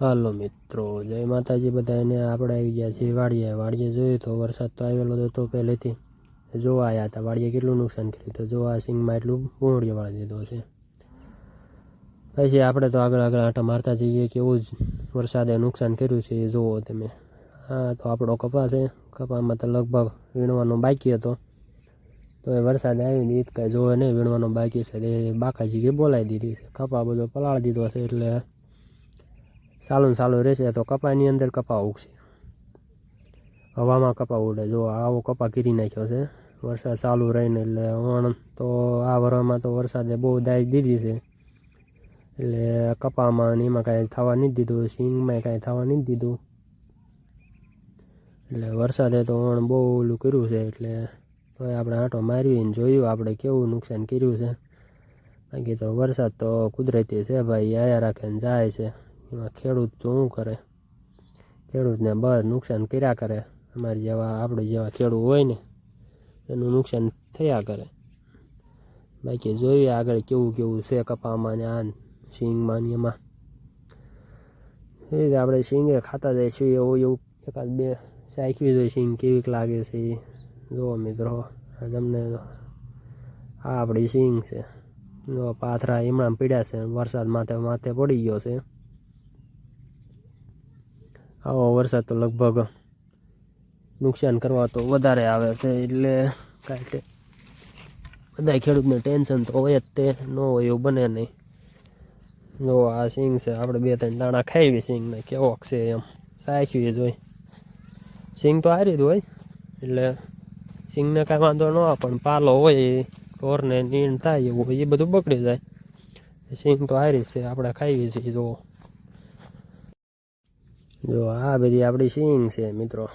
હાલો મિત્રો, જય માતાજી બધાને આપણે આવી ગયા છીએ વાડીએ. વાડીએ જોયું તો વરસાદ તો આવેલો હતો પહેલેથી. જોવા આવ્યા હતા. વાડીએ કેટલું નુકસાન કર્યું તો જોવા સિંગમાં એટલું પૂંગળીઓ વાળી દીધો છે. પછી આપણે તો આગળ આગળ આંટા મારતા જઈએ કે એવું જ વરસાદે નુકસાન કર્યું છે, એ જોવો તમે. હા, તો આપણો કપા છે. કપામાં તો લગભગ વીણવાનો બાકી હતો. તો એ વરસાદ આવીને ઈદ કાંઈ જોવે નહીં, વીણવાનો બાકી છે. એ બાકાજી કે બોલાવી દીધી છે. કપા બધો પલાળી દીધો છે એટલે સાલું ને સાલું રહેશે, તો કપાની અંદર કપા ઉગશે. હવામાં કપા ઉડે. જો આવો કપા કીરી નાખ્યો છે, વરસાદ ચાલુ રહીને એટલે વણ તો આ વરમાં તો વરસાદે બહુ દાજ દીધી છે. એટલે કપામાં ને એમાં કાંઈ થવા નથી દીધું સિંગમાં કાંઈ થવા નથી દીધું. એટલે વરસાદે તો વણ બહુ ઓલું કર્યું છે, એટલે તો આપણે આંટો મારીને જોયું આપણે કેવું નુકસાન કર્યું છે. બાકી તો વરસાદ તો કુદરતી છે ભાઈ, આયા રાખે ને જાય છે. ખેડૂત તો શું કરે? ખેડૂતને બસ નુકસાન કર્યા કરે. અમારી જેવા, આપણે જેવા ખેડૂત હોય ને, એનું નુકસાન થયા કરે. બાકી જોઈએ આગળ કેવું કેવું છે કપામાં ને આ સિંગમાં ને એમાં. એ રીતે આપણે સિંગે ખાતા જાય છે એવું એવું. એકાદ બે શાખવી જોઈએ સિંગ, કેવીક લાગે છે એ. જુઓ મિત્રો તમને આ આપણી સિંગ છે. જો પાથરા એમણામ પીડ્યા છે, વરસાદ માથે માથે પડી ગયો છે. આવો વરસાદ તો લગભગ નુકસાન કરવા તો વધારે આવે છે, એટલે કાંઈ બધા ખેડૂતને ટેન્શન તો હોય જ તે, ન હોય એવું બને નહીં. જો આ સિંગ છે, આપણે બે ત્રણ દાણા ખાઈએ સિંગને કેવો છે એમ સાચવી જ હોય. સિંગ તો હારી જ હોય, એટલે સિંગને કાંઈ વાંધો ન આવે, પણ પાલો હોય, ઢોરને નીણ થાય એવું હોય, એ બધું બગડી જાય. સિંગ તો હારી છે, આપણે ખાઈએ છીએ જો જો, આ બધી આપણી સિંગ છે મિત્રો.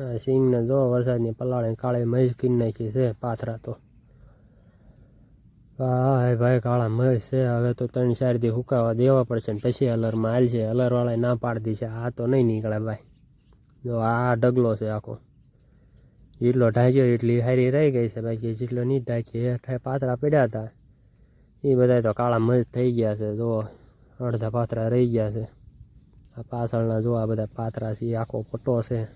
આ સિંગને જો વરસાદની પલાળે કાળે મહેશ કીન નાખી છે પાથરા તો. હા ભાઈ, કાળા મહેશ છે. હવે તો ત્રણ ચાર દી હુકાવા દેવા પડશે ને પછી અલરમાં હાલ છે. અલરવાળાએ ના પાડતી છે. આ તો નહીં નીકળે ભાઈ. જો, આ ઢગલો છે આખો. જેટલો ઢાંક્યો એટલી હારી રહી ગઈ છે બાકી જેટલો નહીં ઢાંકી હેઠે પાથરા પડ્યા હતા. એ બધા તો કાળા મજ થઈ ગયા છે. જો, અડધા પાથરા રહી ગયા છે. આ પાછળના જો આ બધા પાથરા છે આખો પટ્ટો છે.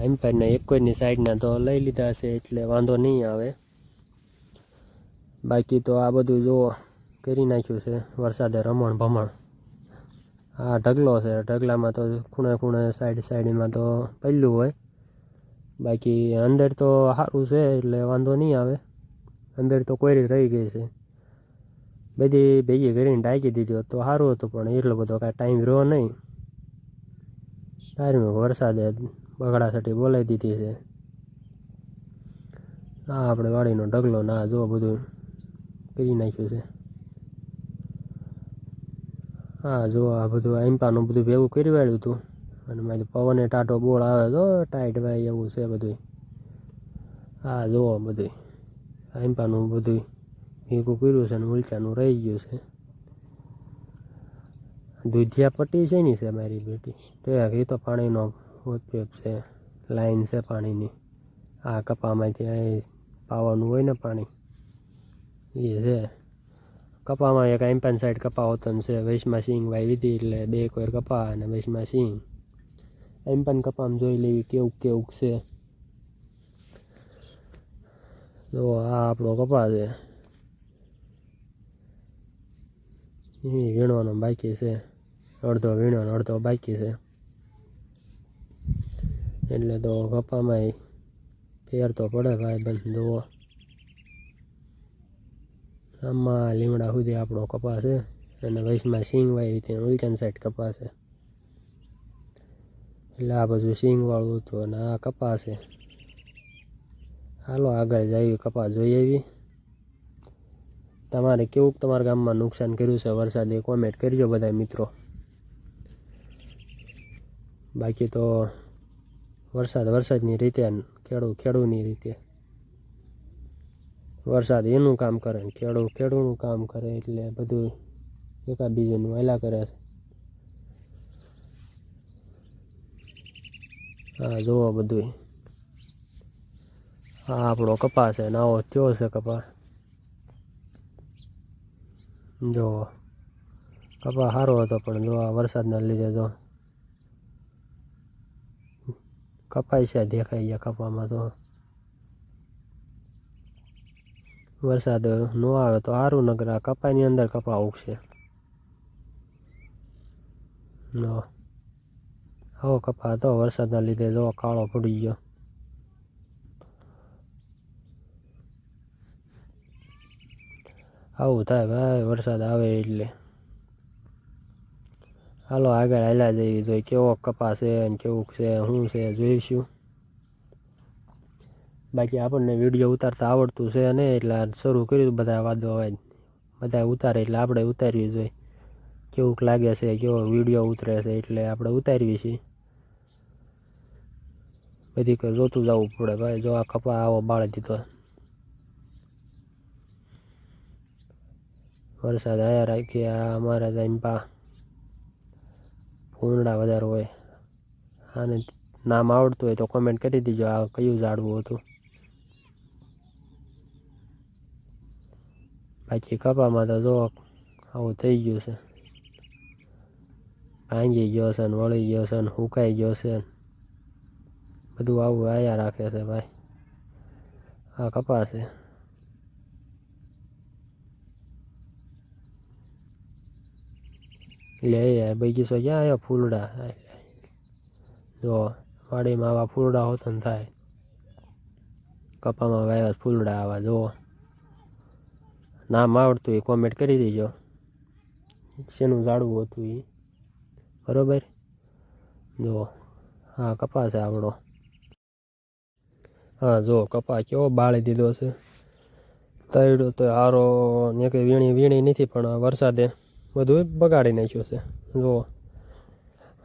એમ્પાયરના એક કોઈની સાઈડના તો લઈ લીધા છે, એટલે વાંધો નહીં આવે. બાકી તો આ બધું જો કરી નાખ્યું છે, વરસાદે રમણ ભમણ. આ ઢગલો છે, ઢગલામાં તો ખૂણે ખૂણે સાઈડ સાઈડમાં તો પહેલું હોય. બાકી અંદર તો સારું છે, એટલે વાંધો નહીં આવે. અંદર તો કોયરી રહી ગઈ છે. બધી ભેગી કરીને ઢાંકી દીધી હોત તો સારું હતું, પણ એટલો બધો કાંઈ ટાઈમ રહ્યો નહીં. ધાર્મિક વરસાદે બગડાસટી બોલાવી દીધી છે. આ આપણે વાડીનો ઢગલો ના જો બધું કરી નાખ્યું છે. હા જો આ બધું આઈમ્પાનું બધું ભેગું કરી વાળ્યું હતું. અને મારી પવને ટાટો બોળ આવે તો ટાઈટ ભાઈ એવું છે બધું હા જુઓ બધું આઈમ્પાનું બધું ભેગું કર્યું છે અને ઉલચાનું રહી ગયું છે. દુધિયા પટ્ટી છે ની છે મારી બેટી. તો એ તો પાણીનો ઉપયોગ છે. લાઈન છે પાણીની. આ કપામાંથી અહીં પાવાનું હોય ને પાણી. એ છે. કપામાં એક આઈમ્પાન સાઈડ કપા હોતન છે. વૈશમાં સિંગ વાવી હતી એટલે બે કોર કપા અને વૈશમાં સિંગ. પણ કપામાં જોઈ લેવી કેવું કેવું છે. તો આ આપણો કપા છે એ વીણવાનો બાકી છે. અડધો વીણવાનો અડધો બાકી છે. એટલે તો કપામાં ફેર તો પડે ભાઈ બંધ, જુઓ. આમાં લીમડા સુધી આપણો કપા છે અને વૈશમાં સિંગ વાવી હતી ઉલચન સાઈડ કપા છે. એટલે આ બધું સિંગવાળું હતું અને આ કપા છે. હાલો આગળ જઈએ કપા જોઈ આવી. તમારે કેવું તમારા ગામમાં નુકસાન કર્યું છે? વરસાદે કોમેન્ટ કરજો બધા મિત્રો. બાકી તો વરસાદ વરસાદની રીતે ખેડૂ, ખેડૂની રીતે. વરસાદ એનું કામ કરે ને ખેડૂ, ખેડૂનું કામ કરે એટલે બધું એકાબીજાનું વહેલા કરે છે. હા, જુઓ બધું હા, આપણો કપાસ છે ને આવો થયો છે કપા જો કપા સારો હતો પણ જો આ વરસાદના લીધે તો કપાઈ છે દેખાઈ ગયા કપામાં તો. વરસાદ ન આવે તો સારું નગર આ કપાઈની અંદર કપા ઉગશે. આવો કપા હતો વરસાદના લીધે, જો કાળો પડી ગયો. આવું થાય ભાઈ, વરસાદ આવે એટલે. હાલો, આગળ હાલ્યા જઈએ જોઈએ કેવો કપા છે અને કેવું છે, શું છે, જોઈશું. બાકી આપણને વીડિયો ઉતારતા આવડતું છે ને એટલે શરૂ કર્યું બધા વાદો અવાજ. બધા ઉતારે એટલે આપણે ઉતારવી જોઈએ. કેવુંક લાગે છે, કેવો વીડિયો ઉતરે છે એટલે આપણે ઉતારવી છીએ. બધી જોતું જવું પડે ભાઈ, જો આ કપા આવો બાળી દીધો. વરસાદ આવ્યા રાખીએ, આ અમારા ત્યાં પા ભૂંડા વધારે હોય. આને નામ આવડતું હોય તો કોમેન્ટ કરી દીજો, આ કયું ઝાડવું હતું. બાકી કપામાં તો જો આવું થઈ ગયું છે. ભાંગી ગયો છે ને વળી ગયો છે ને હુકાઈ ગયો છે બધું આવું આયા રાખે છે ભાઈ. આ કપા છે. લે બગીચો ક્યાં આવ્યો ફૂલડા. જો વાડીમાં આવા ફૂલડા હોતન થાય. કપામાં વાવ્યા ફૂલડા આવા, જો. નામ આવડતું એ કોમેન્ટ કરી દેજો. શેનું ઝાડવું હતું એ બરોબર? જો, હા, કપા છે આપણો હા, જો, કપા કેવો બાળી દીધો છે. તૈડો તો હારો, ને કે વીણી વીણી નથી પણ વરસાદે બધું બગાડી નાખ્યું છે. જો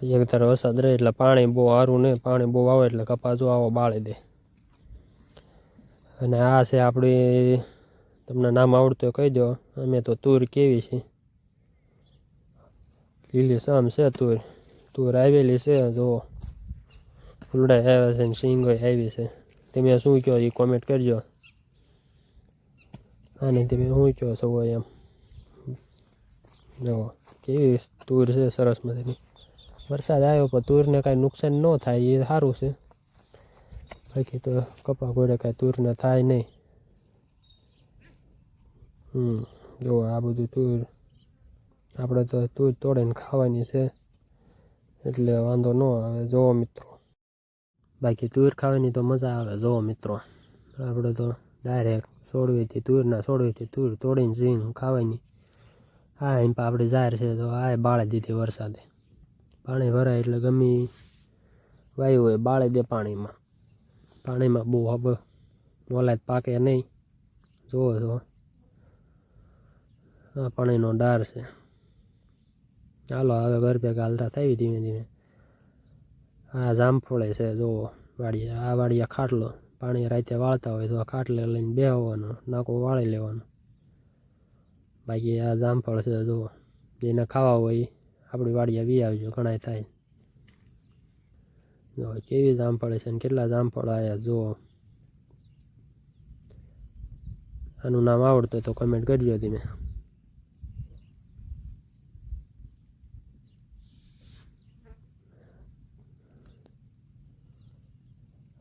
એક ધારે વરસાદ રહે એટલે પાણી બહુ સારું નહીં, પાણી બહુ આવે એટલે કપા જો આવો બાળી દે. અને આ છે આપણી, તમને નામ આવડતું કહી દો, અમે તો તુર કેવી છે. લીલી સામ છે તુર. તુર આવેલી છે, જુઓ. ફૂલડા આવ્યા છે ને સિંગો આવી છે. તમે શું કહો એ કોમેન્ટ કરજો. અને તમે શું કહો છો એમ? જો, કેવી તુર છે, સરસ મજાની. વરસાદ આવ્યો પણ તુરને કાંઈ નુકસાન ન થાય, એ સારું છે. બાકી તો કપા કોઈને કાંઈ તુરને થાય નહીં. હમ, જો, આ બધું તુર, આપણે તો તુર તોડીને ખાવાની છે, એટલે વાંધો ન આવે, જોવો મિત્રો. બાકી તુર ખાવાની તો મજા આવે, જોવો મિત્રો. આપણે તો ડાયરેક્ટ છોડવીથી તુરના છોડવીથી તુર તોડીને ઝીંગ ખાવાની. હા, એમ આપણી જાહેર છે તો આ બાળી દીધી વરસાદે. પાણી ભરાય એટલે ગમે વાયુ હોય, બાળી દે પાણીમાં. પાણીમાં બહુ હવે મોલાદ પાકે નહીં. જુઓ જુઓ આ પાણીનો ડાર છે. ચાલો હવે ઘર ભેગા હાલતા થઈ ધીમે ધીમે. આ જામફળે છે, જુઓ. વાડીએ, આ વાડીએ ખાટલો. પાણી રાતે વાળતા હોય તો આ ખાટલે લઈને બેહવાનું, નાકો વાળી લેવાનું. બાકી આ જામફળ છે જુઓ જેને ખાવા હોય આપણી વાડીએ વી આવજો, ઘણાય થાય. જો કેવી જામફળ છે ને કેટલા જામફળ આવ્યા જુઓ આનું નામ આવડતું તો કમેન્ટ કરજો તમે.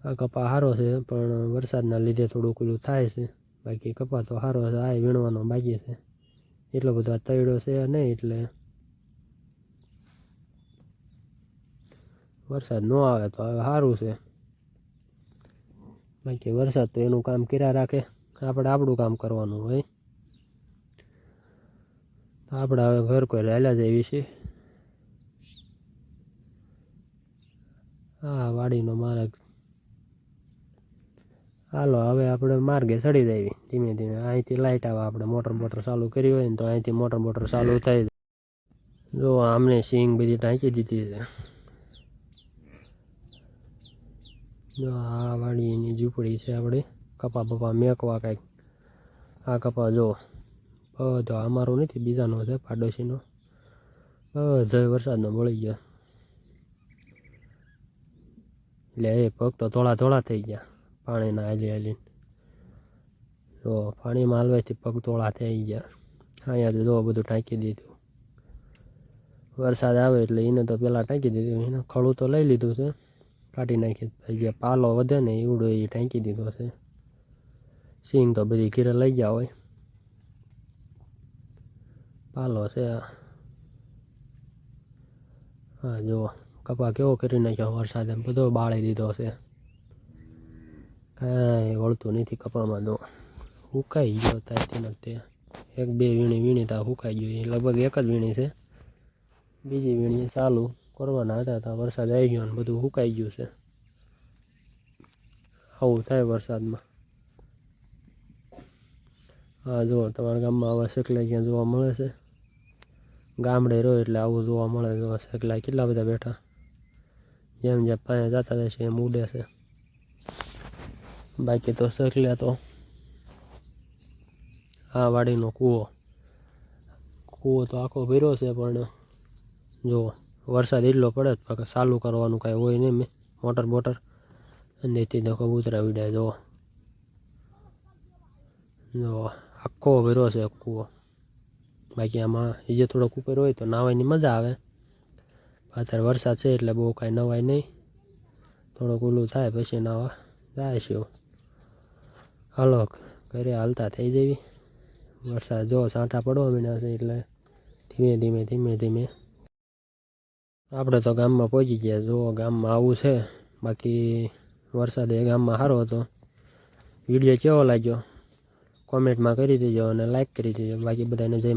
આ કપા સારો છે, પણ વરસાદના લીધે થોડું ઓલું થાય છે. બાકી કપા તો સારો છે, આ વીણવાનો બાકી છે. એટલો બધો આ છે નહીં એટલે વરસાદ ન આવે તો હવે સારું છે. બાકી વરસાદ તો એનું કામ કર્યા રાખે. આપણે આપણું કામ કરવાનું હોય. તો આપણે હવે ઘર કોઈ રહેલા જઈએ છીએ હા વાડીનો માર્ગ હાલો, હવે આપણે માર્ગે ચડી જઈએ ધીમે ધીમે. અહીંથી લાઇટ આવે, આપણે મોટર બોટર ચાલુ કરી હોય ને તો અહીંથી મોટર બોટર ચાલુ થઈ જાય. જો, આમને સિંગ બધી ટાંકી દીધી છે. જો, આ વાડીની ઝૂંપડી છે આપણે. કપા બપા મેકવા કાંઈક. આ કપા જો, બધો અમારો નથી, બીજાનો છે, પાડોશીનો. બધો વરસાદનો મળી ગયો. એટલે એ પગ થોડા થોડા થઈ ગયા. પાણીના હાલી હાલીને. તો પાણીમાં હાલવાથી પગતોળા થઈ ગયા. અહીંયા તો જો બધું ટાંકી દીધું. વરસાદ આવે એટલે એને તો પહેલાં ટાંકી દીધું. એને ખડું તો લઈ લીધું છે. કાઢી નાખી. જે પાલો વધે ને એવડો એ ટાંકી દીધો છે. સિંગ તો બધી ઘીરે લઈ ગયા હોય. પાલો છે હા જુઓ કપા કેવો કરી નાખ્યો વરસાદે બધો બાળી દીધો છે. કાંઈ વળતું નથી કપામાં તો સુકાઈ ગયો થાય ને તે. એક બે વીણી વીણી તા સુકાઈ ગયો એ. લગભગ એક જ વીણી છે. બીજી વીણી ચાલુ કરવાના હતા ત્યાં વરસાદ આવી ગયો અને બધું સુકાઈ ગયું છે. આવું થાય વરસાદમાં. હા જુઓ, તમારા ગામમાં આવા શેકલા ક્યાં જોવા મળે છે? ગામડે રહ્યો એટલે આવું જોવા મળે જો શેકલા કેટલા બધા બેઠા? જેમ જેમ પાસે જતા જશે એમ ઉડે છે. બાકી તો શેકલા તો આ વાડીનો કૂવો. કૂવો તો આખો ભર્યો છે, પણ જો વરસાદ એટલો પડે બાકી ચાલુ કરવાનું કાંઈ હોય નહીં મેં. મોટર બોટર અંદરથી તો કબૂતરા વિડ્યા જો. જો આખો ભર્યો છે કૂવો. બાકી આમાં જે થોડોક ઉપર હોય તો નાવાની મજા આવે. અત્યારે વરસાદ છે એટલે બહુ કાંઈ નવાય નહીં. થોડુંક ઓલું થાય પછી નાવા. જાય છે. હાલો ઘરે હાલતા થઈ જવી. વરસાદ જો સાંઠા પડવા માંડ્યા છે એટલે ધીમે ધીમે ધીમે ધીમે. આપણે તો ગામમાં પહોંચી ગયા. જો ગામમાં આવું છે, બાકી વરસાદ એ ગામમાં સારો હતો. વીડિયો કેવો લાગ્યો? કોમેન્ટમાં કરી દેજો અને લાઈક કરી દેજો. બાકી બધાને જય